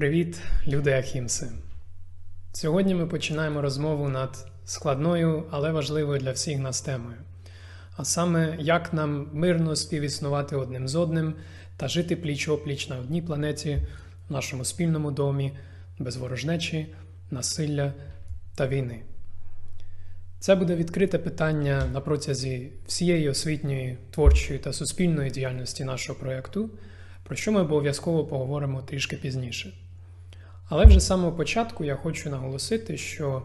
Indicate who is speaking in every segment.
Speaker 1: Привіт, люди Ахімси! Сьогодні ми починаємо розмову над складною, але важливою для всіх нас темою. А саме, як нам мирно співіснувати одним з одним та жити пліч опліч на одній планеті, в нашому спільному домі, без ворожнечі, насилля та війни. Це буде відкрите питання на протязі всієї освітньої, творчої та суспільної діяльності нашого проєкту, про що ми обов'язково поговоримо трішки пізніше. Але вже з самого початку я хочу наголосити, що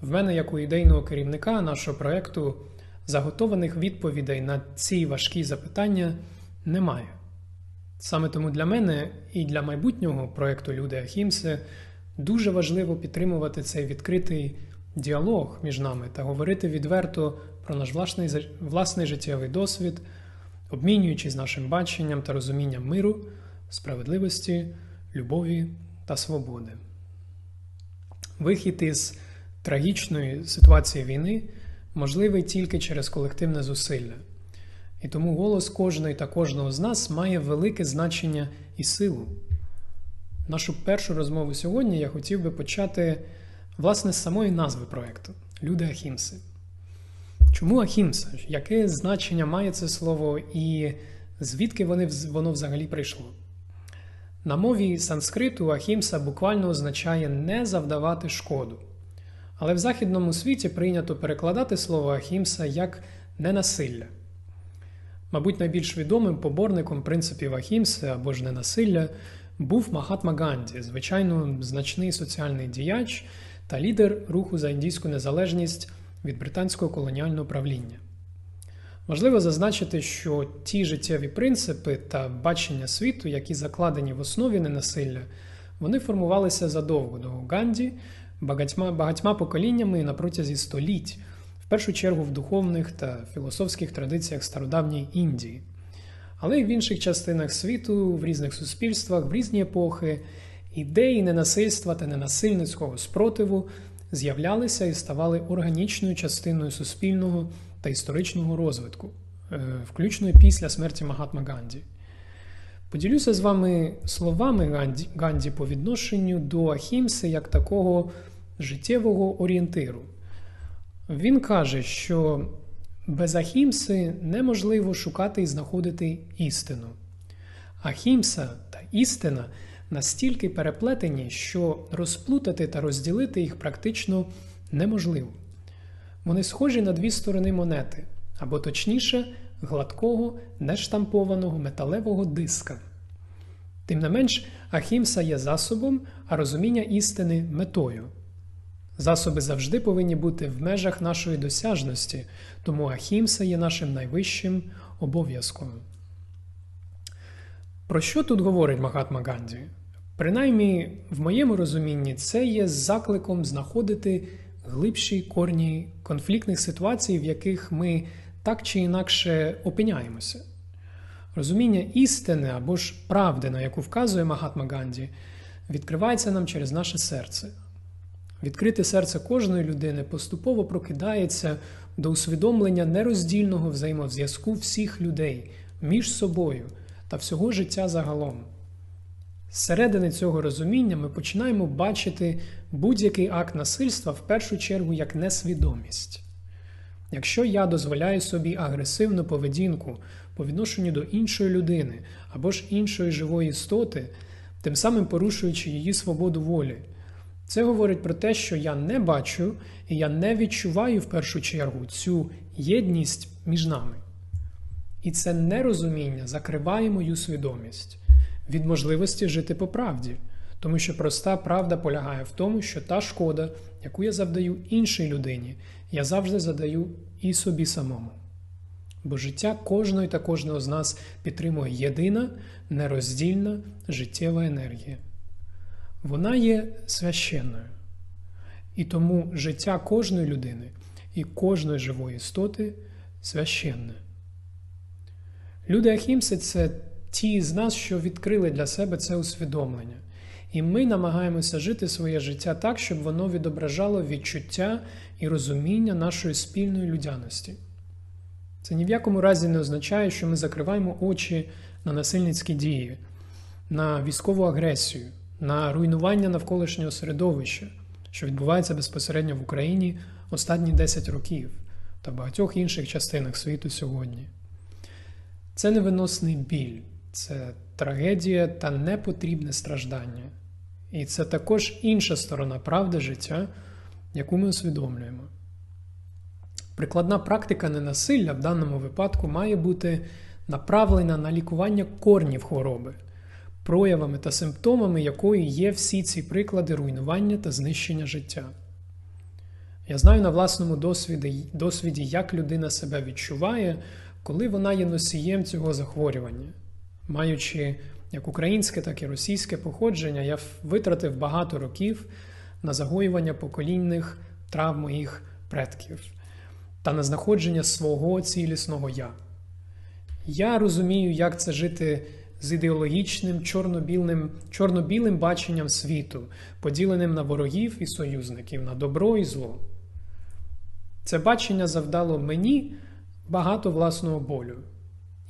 Speaker 1: в мене, як у ідейного керівника нашого проєкту, заготованих відповідей на ці важкі запитання немає. Саме тому для мене і для майбутнього проєкту Люди Ахімси дуже важливо підтримувати цей відкритий діалог між нами та говорити відверто про наш власний, власний життєвий досвід, обмінюючись нашим баченням та розумінням миру, справедливості, любові та свободи. Вихід із трагічної ситуації війни можливий тільки через колективне зусилля. І тому голос кожної та кожного з нас має велике значення і силу. Нашу першу розмову сьогодні я хотів би почати власне з самої назви проєкту Люди Ахімси. Чому Ахімса? Яке значення має це слово і звідки воно взагалі прийшло? На мові санскриту Ахімса буквально означає не завдавати шкоду. Але в західному світі прийнято перекладати слово Ахімса як ненасилля. Мабуть, найбільш відомим поборником принципів Ахімси або ж ненасилля був Махатма Ганді, звичайно, значний соціальний діяч та лідер руху за індійську незалежність від британського колоніального правління. Важливо зазначити, що ті життєві принципи та бачення світу, які закладені в основі ненасилля, вони формувалися задовго до Ганді багатьма, багатьма поколіннями на протязі століть, в першу чергу в духовних та філософських традиціях стародавньої Індії. Але й в інших частинах світу, в різних суспільствах, в різні епохи, ідеї ненасильства та ненасильницького спротиву з'являлися і ставали органічною частиною суспільного та історичного розвитку, е, включно після смерті Магатма Ганді. Поділюся з вами словами Ганді, Ганді по відношенню до Ахімси як такого життєвого орієнтиру. Він каже, що без Ахімси неможливо шукати і знаходити істину. Ахімса та істина настільки переплетені, що розплутати та розділити їх практично неможливо. Вони схожі на дві сторони монети, або точніше, гладкого, нештампованого металевого диска. Тим не менш, Ахімса є засобом, а розуміння істини метою. Засоби завжди повинні бути в межах нашої досяжності, тому Ахімса є нашим найвищим обов'язком. Про що тут говорить Махатма Ганді? Принаймні, в моєму розумінні, це є закликом знаходити глибші корні конфліктних ситуацій, в яких ми так чи інакше опиняємося. Розуміння істини або ж правди, на яку вказує Магатма Ганді, відкривається нам через наше серце. Відкрите серце кожної людини поступово прокидається до усвідомлення нероздільного взаємозв'язку всіх людей між собою та всього життя загалом. Зсередини цього розуміння ми починаємо бачити будь-який акт насильства в першу чергу як несвідомість. Якщо я дозволяю собі агресивну поведінку по відношенню до іншої людини або ж іншої живої істоти, тим самим порушуючи її свободу волі, це говорить про те, що я не бачу і я не відчуваю в першу чергу цю єдність між нами. І це нерозуміння закриває мою свідомість від можливості жити по правді, тому що проста правда полягає в тому, що та шкода, яку я завдаю іншій людині, я завжди задаю і собі самому. Бо життя кожної та кожного з нас підтримує єдина, нероздільна життєва енергія. Вона є священною. І тому життя кожної людини і кожної живої істоти священне. Люди Ахімси це ті з нас, що відкрили для себе це усвідомлення. І ми намагаємося жити своє життя так, щоб воно відображало відчуття і розуміння нашої спільної людяності. Це ні в якому разі не означає, що ми закриваємо очі на насильницькі дії, на військову агресію, на руйнування навколишнього середовища, що відбувається безпосередньо в Україні останні 10 років та багатьох інших частинах світу сьогодні. Це невиносний біль, це трагедія та непотрібне страждання. І це також інша сторона правди життя, яку ми усвідомлюємо. Прикладна практика ненасилля в даному випадку має бути направлена на лікування корнів хвороби, проявами та симптомами якої є всі ці приклади руйнування та знищення життя. Я знаю на власному досвіді, досвіді, як людина себе відчуває, коли вона є носієм цього захворювання. Маючи як українське, так і російське походження, я витратив багато років на загоювання поколінних травм моїх предків та на знаходження свого цілісного я. Я розумію, як це жити з ідеологічним чорно-білим чорно-білим баченням світу, поділеним на ворогів і союзників, на добро і зло. Це бачення завдало мені багато власного болю.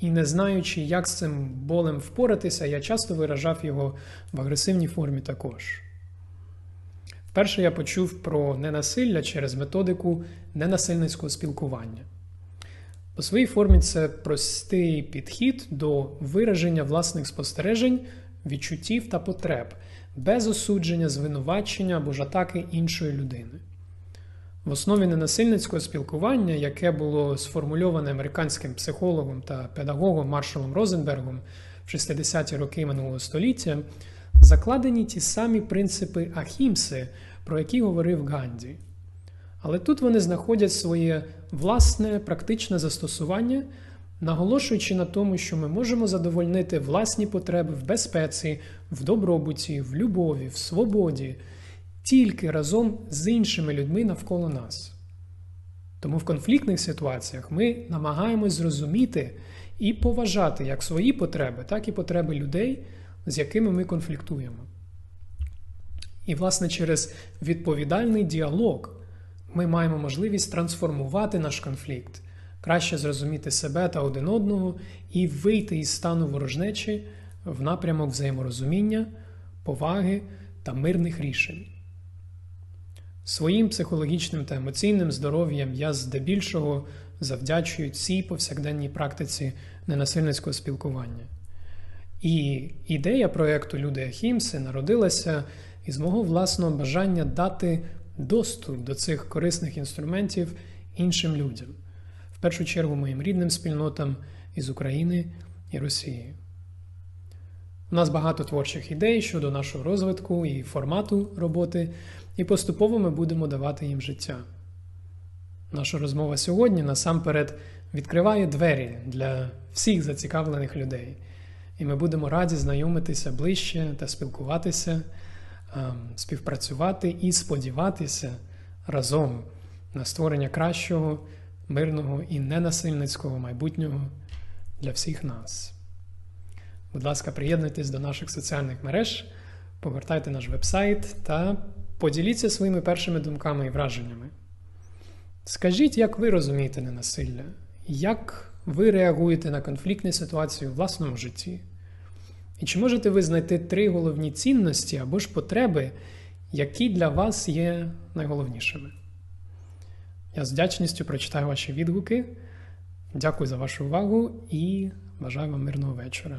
Speaker 1: І не знаючи, як з цим болем впоратися, я часто виражав його в агресивній формі також. Вперше я почув про ненасилля через методику ненасильницького спілкування. По своїй формі це простий підхід до вираження власних спостережень, відчуттів та потреб, без осудження, звинувачення або ж атаки іншої людини. В основі ненасильницького спілкування, яке було сформульоване американським психологом та педагогом Маршалом Розенбергом в 60-ті роки минулого століття, закладені ті самі принципи Ахімси, про які говорив Ганді. Але тут вони знаходять своє власне практичне застосування, наголошуючи на тому, що ми можемо задовольнити власні потреби в безпеці, в добробуті, в любові, в свободі тільки разом з іншими людьми навколо нас. Тому в конфліктних ситуаціях ми намагаємось зрозуміти і поважати як свої потреби, так і потреби людей, з якими ми конфліктуємо. І, власне, через відповідальний діалог ми маємо можливість трансформувати наш конфлікт, краще зрозуміти себе та один одного і вийти із стану ворожнечі в напрямок взаєморозуміння, поваги та мирних рішень. Своїм психологічним та емоційним здоров'ям я здебільшого завдячую цій повсякденній практиці ненасильницького спілкування. І ідея проєкту Люди Ахімси народилася із мого власного бажання дати доступ до цих корисних інструментів іншим людям, в першу чергу моїм рідним спільнотам із України і Росії. У нас багато творчих ідей щодо нашого розвитку і формату роботи, і поступово ми будемо давати їм життя. Наша розмова сьогодні насамперед відкриває двері для всіх зацікавлених людей, і ми будемо раді знайомитися ближче та спілкуватися, ем, співпрацювати і сподіватися разом на створення кращого, мирного і ненасильницького майбутнього для всіх нас. Будь ласка, приєднуйтесь до наших соціальних мереж, повертайте наш вебсайт та поділіться своїми першими думками і враженнями. Скажіть, як ви розумієте ненасилля, як ви реагуєте на конфліктні ситуації у власному житті? І чи можете ви знайти три головні цінності або ж потреби, які для вас є найголовнішими? Я з вдячністю прочитаю ваші відгуки. Дякую за вашу увагу і бажаю вам мирного вечора.